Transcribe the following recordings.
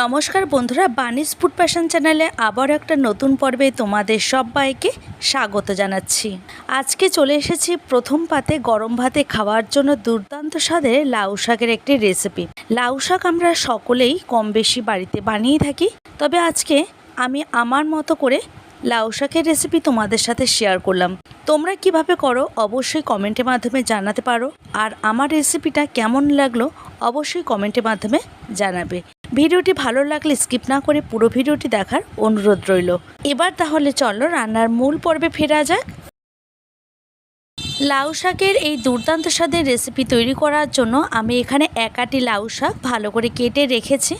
নমস্কার বন্ধুরা বানিস food passion চ্যানেলে আবার একটা নতুন পর্বে তোমাদের সবাইকে স্বাগত জানাচ্ছি। আজকে চলে এসেছি প্রথম পাতে গরম ভাতে খাওয়ার জন্য দুর্দান্ত স্বাদের লাউ শাকের একটি রেসিপি লাউ শাক আমরা সকলেই কম বেশি বাড়িতে বানিয়ে থাকি, তবে আজকে আমি আমার মতো করে লাউ শাকের রেসিপি তোমাদের সাথে শেয়ার করলাম। তোমরা কীভাবে করো অবশ্যই কমেন্টের মাধ্যমে জানাতে পারো, আর আমার রেসিপিটা কেমন লাগল অবশ্যই কমেন্টের মাধ্যমে জানাবে। ভিডিওটি ভালো লাগলে স্কিপ না করে পুরো ভিডিওটি দেখার অনুরোধ রইল। এবার তাহলে চলো রান্নার মূল পর্বে ফেরা যাক। লাউ শাকের এই দুর্দান্ত স্বাদের রেসিপি তৈরি করার জন্য আমি এখানে একাটি লাউ শাক ভালো করে কেটে রেখেছি।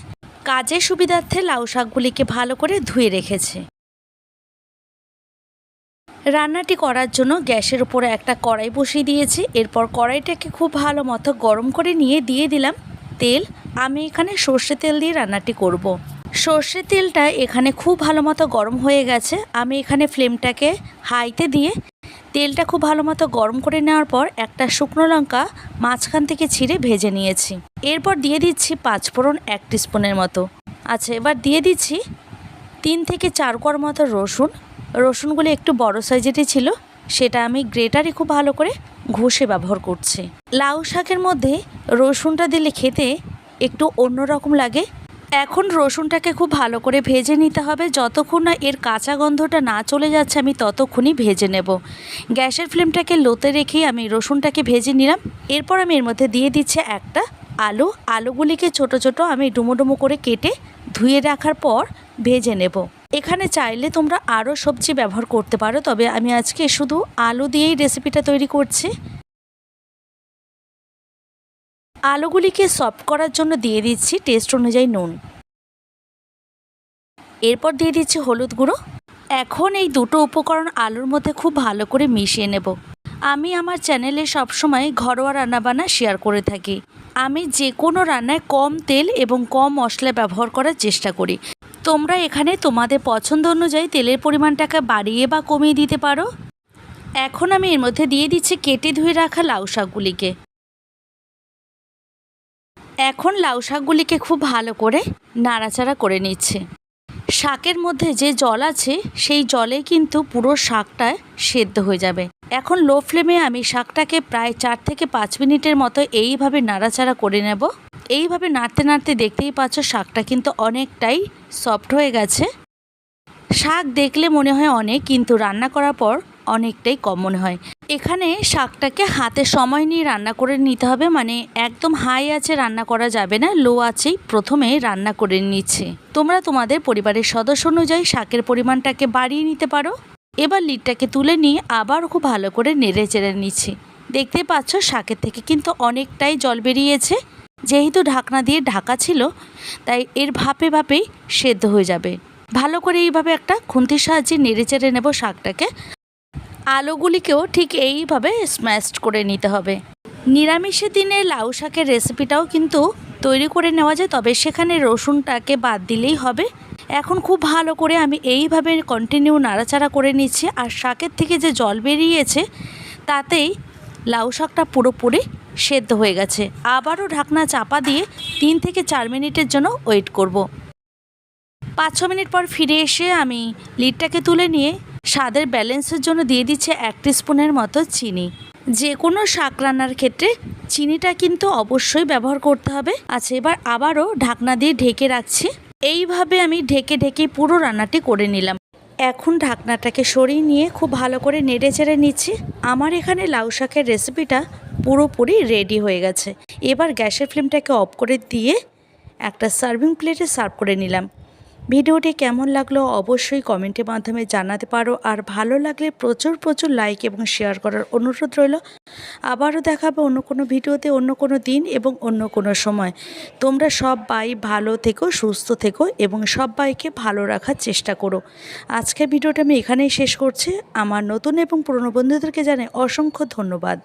কাজের সুবিধার্থে লাউ শাকগুলিকে ভালো করে ধুয়ে রেখেছি। রান্নাটি করার জন্য গ্যাসের উপরে একটা কড়াই বসিয়ে দিয়েছি। এরপর কড়াইটাকে খুব ভালো মতো গরম করে নিয়ে দিয়ে দিলাম। তেল, আমি এখানে সর্ষে তেল দিয়ে রান্নাটি করব। সর্ষে তেলটা এখানে খুব ভালো মতো গরম হয়ে গেছে। আমি এখানে ফ্লেমটাকে হাইতে দিয়ে তেলটা খুব ভালো মতো গরম করে নেওয়ার পর একটা শুকনো লঙ্কা মাঝখান থেকে ছিঁড়ে ভেজে নিয়েছি। এরপর দিয়ে দিচ্ছি পাঁচফোড়ন এক স্পুনের মতো। আচ্ছা এবার দিয়ে দিচ্ছি তিন থেকে চার কোয়ার মতো রসুন। রসুনগুলি একটু বড় সাইজেরই ছিল। সেটা আমি গ্রেটারে খুব ভালো করে ঘষে ব্যবহার করছি। লাউ শাকের মধ্যে রসুনটা দিলে খেতে একটু অন্যরকম লাগে। এখন রসুনটাকে খুব ভালো করে ভেজে নিতে হবে। যতক্ষণ না এর কাঁচা গন্ধটা না চলে যাচ্ছে, আমি ততক্ষণই ভেজে নেব। গ্যাসের ফ্লেমটাকে লোতে রেখেই আমি রসুনটাকে ভেজে নিলাম। এরপর আমি এর মধ্যে দিয়ে দিচ্ছি একটা আলু। আলুগুলিকে ছোট ছোট আমি ডুমো ডুমো করে কেটে ধুয়ে রাখার পর ভেজে নেব। এখানে চাইলে তোমরা আরও সবজি ব্যবহার করতে পারো, তবে আমি আজকে শুধু আলু দিয়েই রেসিপিটা তৈরি করছি। আলুগুলিকে সফট করার জন্য দিয়ে দিচ্ছি টেস্ট অনুযায়ী নুন। এরপর দিয়ে দিচ্ছি হলুদ গুঁড়ো। এখন এই দুটো উপকরণ আলুর মধ্যে খুব ভালো করে মিশিয়ে নেব। আমি আমার চ্যানেলে সবসময় ঘরোয়া রান্নাবান্না শেয়ার করে থাকি। আমি যে কোনো রান্নায় কম তেল এবং কম মশলা ব্যবহার করার চেষ্টা করি। তোমরা এখানে তোমাদের পছন্দ অনুযায়ী তেলের পরিমাণটাকে বাড়িয়ে বা কমিয়ে দিতে পারো। এখন আমি এর মধ্যে দিয়ে দিচ্ছি কেটে ধুয়ে রাখা লাউ শাকগুলিকে। এখন লাউ শাকগুলিকে খুব ভালো করে নাড়াচাড়া করে নিচ্ছে। শাকের মধ্যে যে জল আছে, সেই জলে কিন্তু পুরো শাকটা সেদ্ধ হয়ে যাবে। এখন লো ফ্লেমে আমি শাকটাকে প্রায় চার থেকে পাঁচ মিনিটের মতো এইভাবে নাড়াচাড়া করে নেব। এইভাবে নাড়তে নাড়তে দেখতেই পাচ্ছ শাকটা কিন্তু অনেকটাই সফট হয়ে গেছে। শাক দেখলে মনে হয় অনেক, কিন্তু রান্না করার পর অনেকটাই কম মনে হয়। এখানে শাকটাকে হাতে সময় নিয়ে রান্না করে নিতে হবে মানে একদম হাই আছে রান্না করা যাবে না লো আছেই প্রথমে রান্না করে নিচ্ছে। তোমরা তোমাদের পরিবারের সদস্য অনুযায়ী শাকের পরিমাণটাকে বাড়িয়ে নিতে পারো। এবার লিডটাকে তুলে নিয়ে আবার খুব ভালো করে নেড়ে চেড়ে নিচ্ছি। দেখতে পাচ্ছ শাকের থেকে কিন্তু অনেকটাই জল বেরিয়েছে। যেহেতু ঢাকনা দিয়ে ঢাকা ছিল, তাই এর ভাপে ভাপেই সেদ্ধ হয়ে যাবে। ভালো করে এইভাবে একটা খুন্তির সাহায্যে নেড়ে চেড়ে নেব শাকটাকে। আলুগুলিকেও ঠিক এইভাবে স্ম্যাশড করে নিতে হবে। নিরামিষের দিনে লাউ শাকের রেসিপিটাও কিন্তু তৈরি করে নেওয়া যায়, তবে সেখানে রসুনটাকে বাদ দিলেই হবে। এখন খুব ভালো করে আমি এইভাবে কন্টিনিউ নাড়াচাড়া করে নিচ্ছি, আর শাকের থেকে যে জল বেরিয়েছে, তাতেই লাউ শাকটা পুরোপুরি সেদ্ধ হয়ে গেছে। আবারও ঢাকনা চাপা দিয়ে তিন থেকে চার মিনিটের জন্য ওয়েট করব। পাঁচ, ছ মিনিট পর ফিরে এসে আমি লিডটাকে তুলে নিয়ে স্বাদের ব্যালেন্সের জন্য দিয়ে দিচ্ছে এক স্পুনের মতো চিনি। যে কোনো শাক রান্নার ক্ষেত্রে চিনিটা কিন্তু অবশ্যই ব্যবহার করতে হবে। আচ্ছা এবার আবারও ঢাকনা দিয়ে ঢেকে রাখছি। এইভাবে আমি ঢেকে ঢেকে পুরো রান্নাটি করে নিলাম। এখন ঢাকনাটাকে সরিয়ে নিয়ে খুব ভালো করে নেড়ে চেড়ে নিচ্ছি। আমার এখানে লাউ শাকের রেসিপিটা পুরোপুরি রেডি হয়ে গেছে। এবার গ্যাসের ফ্লেমটাকে অফ করে দিয়ে একটা সার্ভিং প্লেটে সার্ভ করে নিলাম। ভিডিওটি কেমন লাগল অবশ্যই কমেন্টের মাধ্যমে জানাতে পারো। আর ভালো লাগলে প্রচুর প্রচুর লাইক এবং শেয়ার করার অনুরোধ রইল। আবারও দেখাবে অন্য কোনো ভিডিওতে অন্য কোনো দিন এবং অন্য কোনো সময়। তোমরা সবাই ভালো থেকো, সুস্থ থেকো এবং সবাইকে ভালো রাখার চেষ্টা করো। আজকের ভিডিওটা আমি এখানেই শেষ করছি। আমার নতুন এবং পুরনো বন্ধুদেরকে জানাই অসংখ্য ধন্যবাদ।